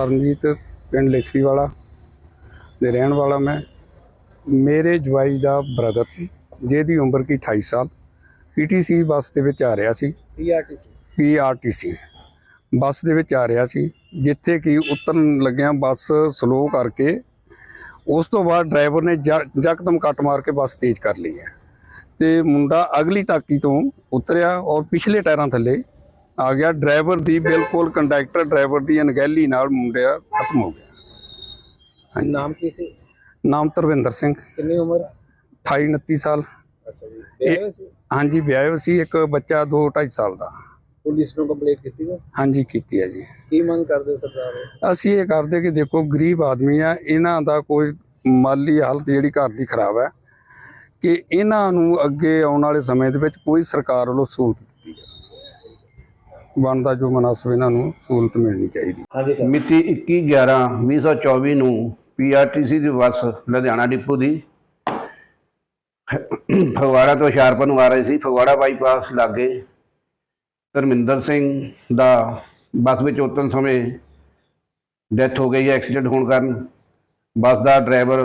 ਪਰਮਜੀਤ ਪਿੰਡ ਲੇਸੀ ਵਾਲਾ ਦੇ ਰਹਿਣ ਵਾਲਾ ਮੈਂ। ਮੇਰੇ ਜਵਾਈ ਦਾ ਬ੍ਰਦਰ ਸੀ ਜਿਹਦੀ ਉਮਰ ਕੀ 28 ਸਾਲ। ਪੀਟੀਸੀ ਬੱਸ ਦੇ ਵਿੱਚ ਆ ਰਿਹਾ ਸੀ। ਪੀਆਰਟੀਸੀ ਪੀਆਰਟੀਸੀ ਬੱਸ ਦੇ ਵਿੱਚ ਆ ਰਿਹਾ ਸੀ ਜਿੱਥੇ ਕਿ ਉਤਰਨ ਲੱਗਿਆ ਬੱਸ ਸਲੋ ਕਰਕੇ ਉਸ ਤੋਂ ਬਾਅਦ ਡਰਾਈਵਰ ਨੇ ਜ- ਯਕਦਮ ਕੱਟ ਮਾਰ ਕੇ ਬੱਸ ਤੇਜ਼ ਕਰ ਲਈ ਹੈ। ਤੇ ਮੁੰਡਾ ਅਗਲੀ ਤਾਕੀ ਤੋਂ ਉਤਰਿਆ ਔਰ ਪਿਛਲੇ ਟਾਇਰਾਂ ਥੱਲੇ ਆ ਗਿਆ। ਡਰਾਈਵਰ ਦੀ ਬਿਲਕੁਲ ਕੰਡਕਟਰ ਡਰਾਈਵਰ ਦੀ ਅਣਗਹਿਲੀ ਨਾਲ ਮੁੰਡਿਆ ਖਤਮ ਹੋ ਗਿਆ। ਹਾਂਜੀ। ਨਾਮ ਕੀ ਸੀ? ਨਾਮ ਤਰਵਿੰਦਰ ਸਿੰਘ। ਕਿੰਨੀ ਉਮਰ? 28 29 ਸਾਲ। ਅੱਛਾ ਜੀ। ਵਿਆਹੇ ਸੀ? ਹਾਂਜੀ ਵਿਆਹਿਆ ਸੀ। ਇੱਕ ਬੱਚਾ 2 2.5 ਸਾਲ ਦਾ। ਪੁਲਿਸ ਨੂੰ ਕੰਪਲੇਂਟ ਕੀਤੀ ਹੈ? ਹਾਂਜੀ ਕੀਤੀ ਹੈ ਜੀ। ਕੀ ਮੰਗ ਕਰਦੇ ਸਰਕਾਰ ਅਸੀਂ ਇਹ ਕਰਦੇ ਕਿ ਦੇਖੋ ਗਰੀਬ ਆਦਮੀ ਆ ਇਹਨਾਂ ਦਾ ਕੋਈ ਮਾਲੀ ਹਾਲਤ ਜਿਹੜੀ ਘਰ ਦੀ ਖਰਾਬ ਹੈ ਕਿ ਇਹਨਾਂ ਨੂੰ ਅੱਗੇ ਆਉਣ ਵਾਲੇ ਸਮੇਂ ਦੇ ਵਿੱਚ ਕੋਈ ਸਰਕਾਰ ਵੱਲੋਂ ਸਹੂਲਤ ਬਣਦਾ ਜੋ ਮਨਸਬ ਇਹਨਾਂ ਨੂੰ ਸਹੂਲਤ ਮਿਲਣੀ ਚਾਹੀਦੀ। ਹਾਂਜੀ ਸਰ। ਮਿਤੀ 21/11/2024 ਨੂੰ ਪੀਆਰਟੀਸੀ ਦੀ ਬੱਸ ਲੁਧਿਆਣਾ ਡਿਪੂ ਦੀ ਫਗਵਾੜਾ ਤੋਂ ਹੁਸ਼ਿਆਰਪੁਰ ਨੂੰ ਆ ਰਹੀ ਸੀ। ਫਗਵਾੜਾ ਬਾਈਪਾਸ ਲਾਗੇ ਧਰਮਿੰਦਰ ਸਿੰਘ ਦਾ ਬੱਸ ਵਿੱਚ ਉਤਰਨ ਸਮੇਂ ਡੈਥ ਹੋ ਗਈ ਹੈ ਐਕਸੀਡੈਂਟ ਹੋਣ ਕਾਰਨ ਬੱਸ ਦਾ ਡਰਾਈਵਰ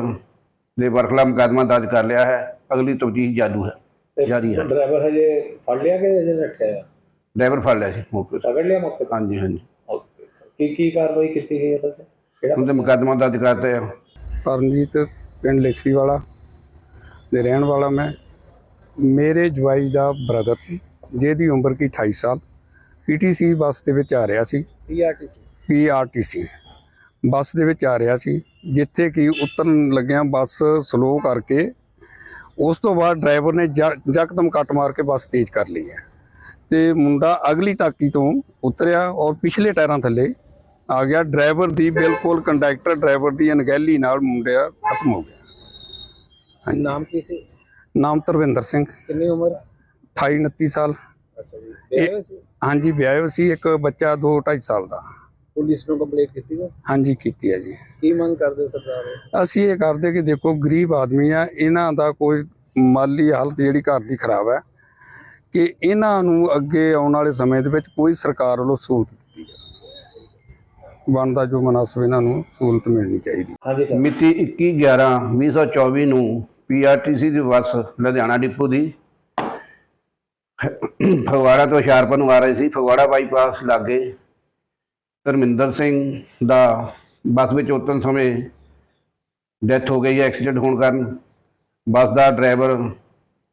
ਦੇ ਵਰਖਲਾ ਮੁਕੱਦਮਾ ਦਰਜ ਕਰ ਲਿਆ ਹੈ। ਅਗਲੀ ਤਫਤੀਸ਼ ਜਾਰੀ ਹੈ ਜਾਰੀ ਹੈ। ਡਰਾਈਵਰ ਹਜੇ ਫੜ ਲਿਆ ਕਿ ਹਜੇ ਰੱਖਿਆ? ਆ ਡਰਾਈਵਰ ਫੜ ਲਿਆ ਸੀ ਮੌਕੇ ਤੇ। ਪਕੜ ਲਿਆ ਮੌਕੇ ਤੇ? ਹਾਂਜੀ ਹਾਂਜੀ। Okay sir. ਕੀ ਕੀ ਕਾਰਵਾਈ ਕੀਤੀ ਗਈ ਉਹਦੇ ਤੇ? ਕਿਹੜਾ ਮੁਕੱਦਮਾ? ਦਰਜ ਕਰਤੇ ਆ ਪਰਮਜੀਤ ਪਿੰਡ ਲੇਸੀ ਵਾਲਾ ਦੇ ਰਹਿਣ ਵਾਲਾ ਮੈਂ। ਮੇਰੇ ਜਵਾਈ ਦਾ ਬ੍ਰਦਰ ਸੀ ਜਿਹਦੀ ਉਮਰ ਕੀ 28 ਸਾਲ। ਪੀਟੀਸੀ ਬੱਸ ਦੇ ਵਿੱਚ ਆ ਰਿਹਾ ਸੀ। ਪੀਆਰਟੀਸੀ ਪੀਆਰਟੀਸੀ ਬੱਸ ਦੇ ਵਿੱਚ ਆ ਰਿਹਾ ਸੀ ਜਿੱਥੇ ਕਿ ਉਤਰਨ ਲੱਗਿਆ ਬੱਸ ਸਲੋ ਕਰਕੇ ਉਸ ਤੋਂ ਬਾਅਦ ਡਰਾਈਵਰ ਨੇ ਜ- ਯਕਦਮ ਕੱਟ ਮਾਰ ਕੇ ਬੱਸ ਤੇਜ਼ ਕਰ ਲਈ ਹੈ। ਤੇ ਮੁੰਡਾ ਅਗਲੀ ਤਾਕੀ ਤੋਂ ਉਤਰਿਆ ਔਰ ਪਿਛਲੇ ਟਾਇਰਾਂ ਥੱਲੇ ਆ ਗਿਆ। ਡਰਾਈਵਰ ਦੀ ਬਿਲਕੁਲ ਕੰਡਕਟਰ ਡਰਾਈਵਰ ਦੀ ਅਣਗਹਿਲੀ ਨਾਲ ਮੁੰਡਿਆ ਖਤਮ ਹੋ ਗਿਆ। ਨਾਮ ਕੀ ਸੀ? ਨਾਮ ਤਰਵਿੰਦਰ ਸਿੰਘ। ਕਿੰਨੀ ਉਮਰ? 28 29 ਸਾਲ। ਅੱਛਾ ਜੀ। ਵਿਆਹੇ ਸੀ? ਹਾਂਜੀ ਵਿਆਹਿਆ ਸੀ। ਇੱਕ ਬੱਚਾ 2 2.5 ਸਾਲ ਦਾ। ਪੁਲਿਸ ਨੂੰ ਕੰਪਲੇਂਟ ਕੀਤੀ ਹੈ? ਹਾਂਜੀ ਕੀਤੀ ਹੈ ਜੀ। ਕੀ ਮੰਗ ਕਰਦੇ ਸਰਕਾਰ ਅਸੀਂ ਇਹ ਕਰਦੇ ਕਿ ਦੇਖੋ ਗਰੀਬ ਆਦਮੀ ਆ ਇਹਨਾਂ ਦਾ ਕੋਈ ਮਾਲੀ ਹਾਲਤ ਜਿਹੜੀ ਘਰ ਦੀ ਖਰਾਬ ਹੈ ਕਿ ਇਹਨਾਂ ਨੂੰ ਅੱਗੇ ਆਉਣ ਵਾਲੇ ਸਮੇਂ ਦੇ ਵਿੱਚ ਕੋਈ ਸਰਕਾਰ ਵੱਲੋਂ ਸਹੂਲਤ ਦਿੱਤੀ ਜਾਵੇ। ਬਣਦਾ ਜੋ ਮਨਸਬ ਇਹਨਾਂ ਨੂੰ ਸਹੂਲਤ ਮਿਲਣੀ ਚਾਹੀਦੀ। ਹਾਂਜੀ ਸਰ। ਮਿਤੀ 21/11/2024 ਨੂੰ ਪੀਆਰਟੀਸੀ ਦੀ ਬੱਸ ਲੁਧਿਆਣਾ ਡਿਪੂ ਦੀ ਫਗਵਾੜਾ ਤੋਂ ਹੁਸ਼ਿਆਰਪੁਰ ਨੂੰ ਆ ਰਹੀ ਸੀ। ਫਗਵਾੜਾ ਬਾਈਪਾਸ ਲਾਗੇ ਧਰਮਿੰਦਰ ਸਿੰਘ ਦਾ ਬੱਸ ਵਿੱਚ ਉਤਰਨ ਸਮੇਂ ਡੈਥ ਹੋ ਗਈ ਹੈ ਐਕਸੀਡੈਂਟ ਹੋਣ ਕਾਰਨ। ਬੱਸ ਦਾ ਡਰਾਈਵਰ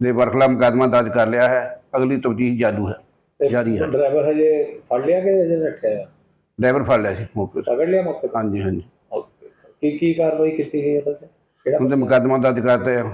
ਦੇ ਵਰਖਲਾ ਮੁਕੱਦਮਾ ਦਰਜ ਕਰ ਲਿਆ ਹੈ। ਅਗਲੀ ਤਫਤੀਸ਼ ਜਾਰੀ ਹੈ। ਜਾਰੀ ਹੈ। ਡਰਾਈਵਰ ਹਜੇ ਫੜ ਲਿਆ ਕਿ ਹਜੇ ਰੱਖਿਆ ਡਰਾਈਵਰ ਫੜ ਲਿਆ ਸੀ ਮੌਕੇ ਤੇ। ਪਕੜ ਲਿਆ ਮੌਕੇ ਤੇ? ਹਾਂਜੀ ਹਾਂਜੀ। Okay sir. ਕੀ ਕੀ ਕਾਰਵਾਈ ਕੀਤੀ ਗਈ ਉਹਦੇ ਤੇ? ਕਿਹੜਾ ਉਹਦੇ ਮੁਕੱਦਮਾ ਦਰਜ ਕਰਤੇ ਆ।